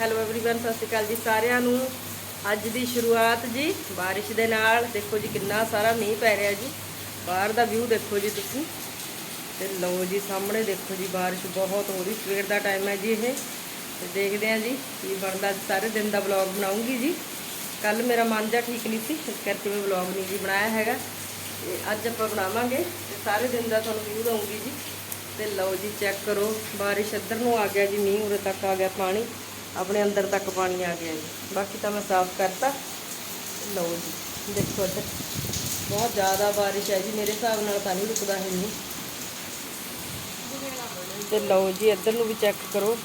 Hello everyone ਸਤਿ ਸ਼੍ਰੀ ਅਕਾਲ ਜੀ ਸਾਰਿਆਂ ਨੂੰ ਅੱਜ ਦੀ ਸ਼ੁਰੂਆਤ ਜੀ ਬਾਰਿਸ਼ ਦੇ ਨਾਲ ਦੇਖੋ ਜੀ ਕਿੰਨਾ ਸਾਰਾ ਮੀਂਹ ਪੈ ਰਿਹਾ ਜੀ ਬਾਹਰ ਦਾ ਵਿਊ ਦੇਖੋ ਜੀ ਤੁਸੀਂ ਤੇ ਲਓ ਜੀ ਸਾਹਮਣੇ ਦੇਖੋ ਜੀ ਬਾਰਿਸ਼ ਬਹੁਤ ਹੋ ਰਹੀ ਸਵੇਰ ਦਾ ਟਾਈਮ ਹੈ ਜੀ ਇਹ ਤੇ ਦੇਖਦੇ ਹਾਂ ਜੀ ਕੀ ਬਣਦਾ ਅੱਜ ਸਾਰੇ ਦਿਨ ਦਾ ਵਲੌਗ ਬਣਾਉਂਗੀ ਜੀ ਕੱਲ ਮੇਰਾ ਮਨ ਜਿਹਾ ਠੀਕ ਨਹੀਂ ਸੀ ਇਸ ਕਰਕੇ ਮੈਂ ਵਲੌਗ ਨਹੀਂ ਜੀ ਬਣਾਇਆ ਹੈਗਾ ਤੇ ਅੱਜ ਆਪਾਂ ਬਣਾਵਾਂਗੇ ਤੇ ਸਾਰੇ ਦਿਨ ਦਾ ਤੁਹਾਨੂੰ ਵਿਊ ਦਊਂਗੀ ਜੀ ਤੇ ਲਓ ਜੀ ਚੈੱਕ ਕਰੋ ਬਾਰਿਸ਼ ਇੱਧਰ ਨੂੰ ਆ ਗਿਆ ਜੀ ਮੀਂਹ ਉਰੇ ਤੱਕ ਆ ਗਿਆ ਪਾਣੀ ਆਪਣੇ ਅੰਦਰ ਤੱਕ ਪਾਣੀ ਆ ਗਿਆ ਜੀ। ਬਾਕੀ ਤਾਂ ਮੈਂ ਸਾਫ਼ ਕਰਤਾ। ਲਓ ਜੀ, ਦੇਖੋ ਇੱਧਰ। ਬਹੁਤ ਜ਼ਿਆਦਾ ਬਾਰਿਸ਼ ਹੈ ਜੀ, ਮੇਰੇ ਹਿਸਾਬ ਨਾਲ ਤਾਂ ਨਹੀਂ ਰੁਕਦਾ ਹੈ ਨਹੀਂ ਤੇ ਲਓ ਜੀ, ਇੱਧਰ ਨੂੰ ਵੀ ਚੈੱਕ ਕਰੋ।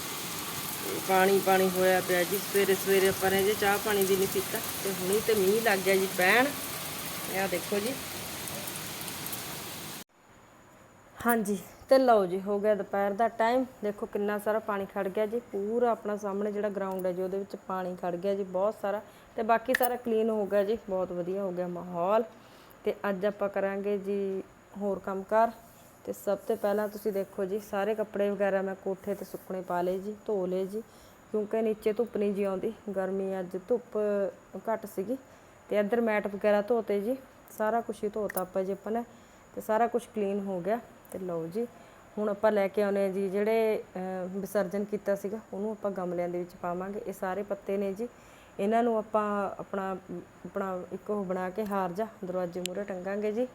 ਪਾਣੀ ਪਾਣੀ ਹੋਇਆ ਪਿਆ ਜੀ। ਸਵੇਰੇ ਸਵੇਰੇ ਆਪਾਂ ਨੇ ਜੇ ਚਾਹ ਪਾਣੀ ਵੀ ਨਹੀਂ ਪੀਤਾ, ਤੇ ਹੁਣੀ ਤੇ ਮੀਂਹ ਲੱਗ ਗਿਆ ਜੀ ਪੈਣ ਇਹ ਦੇਖੋ ਜੀ। ਹਾਂਜੀ। ਤੇ ਲਓ ਜੀ, ਹੋ ਗਿਆ ਦੁਪਹਿਰ ਦਾ ਟਾਈਮ ਦੇਖੋ ਕਿੰਨਾ ਸਾਰਾ ਪਾਣੀ ਖੜ ਗਿਆ ਜੀ। ਪੂਰਾ ਆਪਣਾ ਸਾਹਮਣੇ ਜਿਹੜਾ ਗਰਾਊਂਡ ਹੈ ਜੀ, ਉਹਦੇ ਵਿੱਚ ਪਾਣੀ ਖੜ ਗਿਆ ਜੀ, ਬਹੁਤ ਸਾਰਾ। ਤੇ ਬਾਕੀ ਸਾਰਾ ਕਲੀਨ ਹੋ ਗਿਆ ਜੀ, ਬਹੁਤ ਵਧੀਆ ਹੋ ਗਿਆ ਮਾਹੌਲ। ਤੇ ਅੱਜ ਆਪਾਂ ਕਰਾਂਗੇ ਜੀ ਹੋਰ ਕੰਮਕਾਰ ਤੇ ਸਭ ਤੋਂ ਪਹਿਲਾਂ ਤੁਸੀਂ ਦੇਖੋ ਜੀ, ਸਾਰੇ ਕੱਪੜੇ ਵਗੈਰਾ ਮੈਂ ਕੋਠੇ ਤੇ ਸੁੱਕਣੇ ਪਾ ਲਏ ਜੀ, ਧੋ ਲਏ ਜੀ। ਕਿਉਂਕਿ ਨੀਚੇ ਧੁੱਪ ਨਹੀਂ ਜੀ ਆਉਂਦੀ, ਗਰਮੀ ਅੱਜ ਧੁੱਪ ਘੱਟ ਸੀਗੀ। ਤੇ ਇੱਧਰ ਮੈਟ ਵਗੈਰਾ ਧੋਤੇ ਜੀ, ਸਾਰਾ ਕੁਝ ਹੀ ਧੋਤਾ ਆਪਾਂ ਜੀ ਆਪਾਂ ਨੇ। ਤੇ ਸਾਰਾ ਕੁਝ ਕਲੀਨ ਹੋ ਗਿਆ। ਤੇ ਲਓ ਜੀ, ਹੁਣ ਆਪਾਂ ਲੈ ਕੇ ਆਉਨੇ ਆ ਜੀ ਜਿਹੜੇ ਵਿਸਰਜਨ ਕੀਤਾ ਸੀਗਾ, ਉਹਨੂੰ ਆਪਾਂ ਗਮਲਿਆਂ ਦੇ ਵਿੱਚ ਪਾਵਾਂਗੇ। ਇਹ ਸਾਰੇ ਪੱਤੇ ਨੇ ਜੀ। ਇਹਨਾਂ ਨੂੰ ਆਪਾਂ ਆਪਣਾ ਆਪਣਾ ਇੱਕ ਉਹ ਬਣਾ ਕੇ ਹਾਰ ਜਾ, ਦਰਵਾਜ਼ੇ ਮੂਹਰੇ ਟੰਗਾਂਗੇ ਜੀ।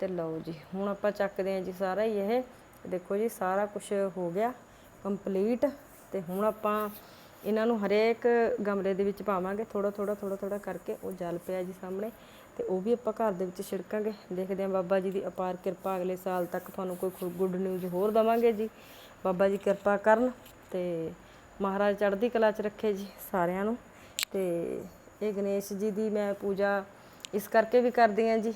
ਤੇ ਲਓ ਜੀ, ਹੁਣ ਆਪਾਂ ਚੱਕਦੇ ਆ ਜੀ ਸਾਰਾ ਹੀ ਇਹ। ਦੇਖੋ ਜੀ, ਸਾਰਾ ਕੁਝ ਹੋ ਗਿਆ ਕੰਪਲੀਟ। ਤੇ ਹੁਣ ਆਪਾਂ ਇਹਨਾਂ ਨੂੰ ਹਰੇਕ ਗਮਲੇ ਦੇ ਵਿੱਚ ਪਾਵਾਂਗੇ ਥੋੜਾ ਥੋੜਾ ਥੋੜਾ ਥੋੜਾ ਕਰਕੇ ਉਹ ਜਲ ਪਿਆ ਜੀ ਸਾਹਮਣੇ ਤੇ ਉਹ ਵੀ ਆਪਾਂ ਘਰ ਦੇ ਵਿੱਚ ਛਿੜਕਾਂਗੇ। ਦੇਖਦੇ ਹਾਂ ਬਾਬਾ ਜੀ ਦੀ ਅਪਾਰ ਕਿਰਪਾ ਅਗਲੇ ਸਾਲ ਤੱਕ ਤੁਹਾਨੂੰ ਕੋਈ ਗੁੱਡ ਨਿਊਜ਼ ਹੋਰ ਦਵਾਂਗੇ ਜੀ। ਬਾਬਾ ਜੀ ਕਿਰਪਾ ਕਰਨ ਤੇ ਮਹਾਰਾਜ ਚੜ੍ਹਦੀ ਕਲਾ 'ਚ ਰੱਖੇ ਜੀ ਸਾਰਿਆਂ ਨੂੰ ਤੇ ਇਹ ਗਣੇਸ਼ ਜੀ ਦੀ ਮੈਂ ਪੂਜਾ ਇਸ ਕਰਕੇ ਵੀ ਕਰਦੀ ਹਾਂ ਜੀ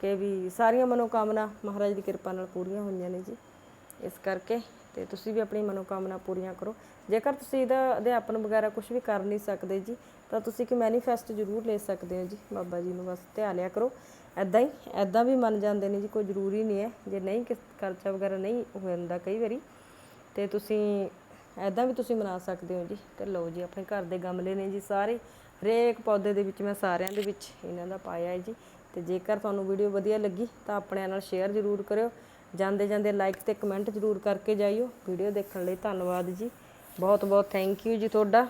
ਕਿ ਵੀ ਸਾਰੀਆਂ ਮਨੋਕਾਮਨਾ ਮਹਾਰਾਜ ਦੀ ਕਿਰਪਾ ਨਾਲ ਪੂਰੀਆਂ ਹੋਈਆਂ ਨੇ ਜੀ। ਇਸ ਕਰਕੇ ਤੇ ਤੁਸੀਂ ਵੀ ਆਪਣੀ ਮਨੋਕਾਮਨਾ ਪੂਰੀਆਂ ਕਰੋ। ਜੇਕਰ ਤੁਸੀਂ ਇਹਦਾ ਅਧਿਆਪਨ ਵਗੈਰਾ ਕੁਝ ਵੀ ਕਰ ਨਹੀਂ ਸਕਦੇ ਜੀ, ਤਾਂ ਤੁਸੀਂ ਇੱਕ ਮੈਨੀਫੈਸਟ ਜ਼ਰੂਰ ਲੈ ਸਕਦੇ ਹੋ ਜੀ। ਬਾਬਾ ਜੀ ਨੂੰ ਬਸ ਧਿਆਨ ਲਿਆ ਕਰੋ। ਐਦਾਂ ਹੀ ਐਦਾਂ ਵੀ ਮੰਨ ਜਾਂਦੇ ਨੇ ਜੀ, ਕੋਈ ਜ਼ਰੂਰੀ ਨਹੀਂ ਹੈ। ਜੇ ਨਹੀਂ ਕਿਸ, ਖਰਚਾ ਵਗੈਰਾ ਨਹੀਂ ਹੋ ਜਾਂਦਾ ਕਈ ਵਾਰੀ, ਤੇ ਤੁਸੀਂ ਐਦਾਂ ਵੀ ਤੁਸੀਂ ਮਨਾ ਸਕਦੇ ਹੋ ਜੀ। ਤੇ ਲਓ ਜੀ, ਆਪਣੇ ਘਰ ਦੇ ਗਮਲੇ ਨੇ ਜੀ ਸਾਰੇ। ਹਰੇਕ ਪੌਦੇ ਦੇ ਵਿੱਚ, ਮੈਂ ਸਾਰਿਆਂ ਦੇ ਵਿੱਚ ਇਹਨਾਂ ਦਾ ਪਾਇਆ ਹੈ ਜੀ। ਤੇ ਜੇਕਰ ਤੁਹਾਨੂੰ ਵੀਡੀਓ ਵਧੀਆ ਲੱਗੀ, ਤਾਂ ਆਪਣਿਆਂ ਨਾਲ ਸ਼ੇਅਰ ਜ਼ਰੂਰ ਕਰਿਓ। ਜਾਂਦੇ ਜਾਂਦੇ ਲਾਈਕ ਤੇ ਕਮੈਂਟ ਜ਼ਰੂਰ ਕਰਕੇ ਜਾਈਓ ਵੀਡੀਓ ਦੇਖਣ ਲਈ ਧੰਨਵਾਦ ਜੀ। ਬਹੁਤ ਬਹੁਤ ਥੈਂਕ ਯੂ ਜੀ ਤੁਹਾਡਾ।